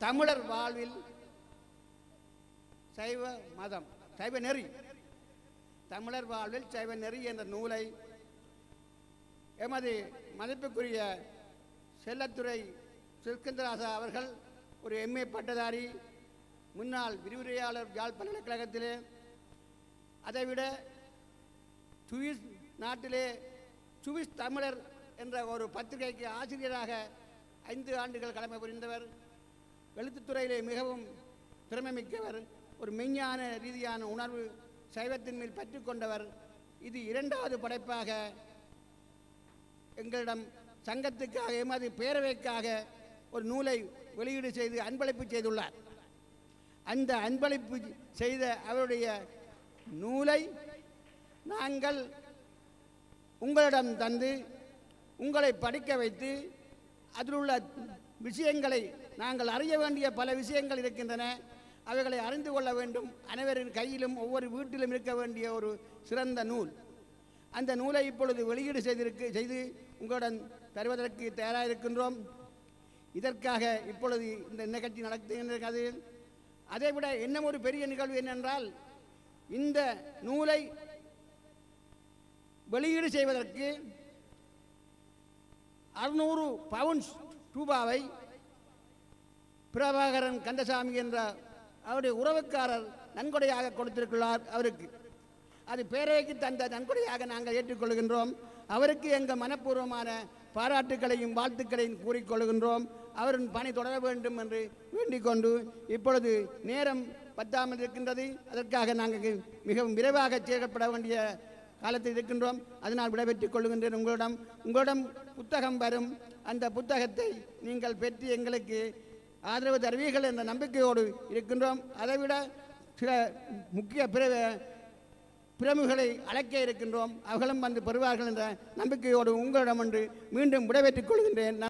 தமிழர் வாழ்வில் சைவ மதம் சைவ நெறி. தமிழர் வாழ்வில் சைவ நெறி என்ற நூலை எமது மதிப்புக்குரிய செல்லத்துறை சிற்கந்தராசா அவர்கள் ஒரு எம்ஏ பட்டதாரி முன்னாள் விரிவுரையாளர் யாழ் பல்கலைக்கழகத்திலே அதைவிட சுவிஸ் நாட்டிலே சுவிஸ் தமிழர் என்ற ஒரு பத்திரிகைக்கு ஆசிரியராக ஐந்து ஆண்டுகள் கடமை புரிந்தவர் எழுத்துத்துறையிலே மிகவும் திறமை மிக்கவர் ஒரு மெஞ்ஞான ரீதியான உணர்வு சைவத்தின் மேல் பற்று கொண்டவர். இது இரண்டாவது படைப்பாக எங்களிடம் சங்கத்துக்காக எமது பேரவைக்காக ஒரு நூலை வெளியீடு செய்து அன்பளிப்பு செய்துள்ளார். அந்த அன்பளிப்பு செய்த அவருடைய நூலை நாங்கள் உங்களிடம் தந்து உங்களை படிக்க வைத்து அதில் உள்ள விஷயங்களை நாங்கள் அறிய வேண்டிய பல விஷயங்கள் இருக்கின்றன. அவைகளை அறிந்து கொள்ள வேண்டும். அனைவரின் கையிலும் ஒவ்வொரு வீட்டிலும் இருக்க வேண்டிய ஒரு சிறந்த நூல். அந்த நூலை இப்பொழுது வெளியீடு செய்திருக்கு செய்து உங்களுடன் தருவதற்கு தயாராக இருக்கின்றோம். இதற்காக இப்பொழுது இந்த நிகழ்ச்சி நடத்துகின்றது அதைவிட இன்னும் ஒரு பெரிய நிகழ்வு என்னென்றால் இந்த நூலை வெளியீடு செய்வதற்கு அறுநூறு பவுன்ஸ் ரூபாவை பிரபாகரன் கந்தசாமி என்ற அவருடைய உறவுக்காரர் நன்கொடையாக கொடுத்திருக்கிறார் அவருக்கு. அது பேரவைக்கு தந்த நன்கொடையாக நாங்கள் ஏற்றுக்கொள்கின்றோம். அவருக்கு எங்கள் மனப்பூர்வமான பாராட்டுக்களையும் வாழ்த்துக்களையும் கூறிக்கொள்கின்றோம். அவரின் பணி தொடர வேண்டும் என்று வேண்டிக் கொண்டு இப்பொழுது நேரம் பத்தாமல் இருக்கின்றது. அதற்காக நாங்கள் மிகவும் விரைவாக செயல்பட வேண்டிய காலத்தில் இருக்கின்றோம். அதனால் விடைபெற்றுக் கொள்கின்றேன் உங்களிடம் உங்களிடம் புத்தகம் வரும். அந்த புத்தகத்தை நீங்கள் பெற்று எங்களுக்கு ஆதரவு தருவீர்கள் என்ற நம்பிக்கையோடு இருக்கின்றோம். அதைவிட சில முக்கிய பிற பிரமுகளை அழைக்க இருக்கின்றோம். அவர்களும் வந்து பெறுவார்கள் என்ற நம்பிக்கையோடு உங்களிடம் ஒன்று மீண்டும் விடைபெற்றுக் கொள்கின்றேன்.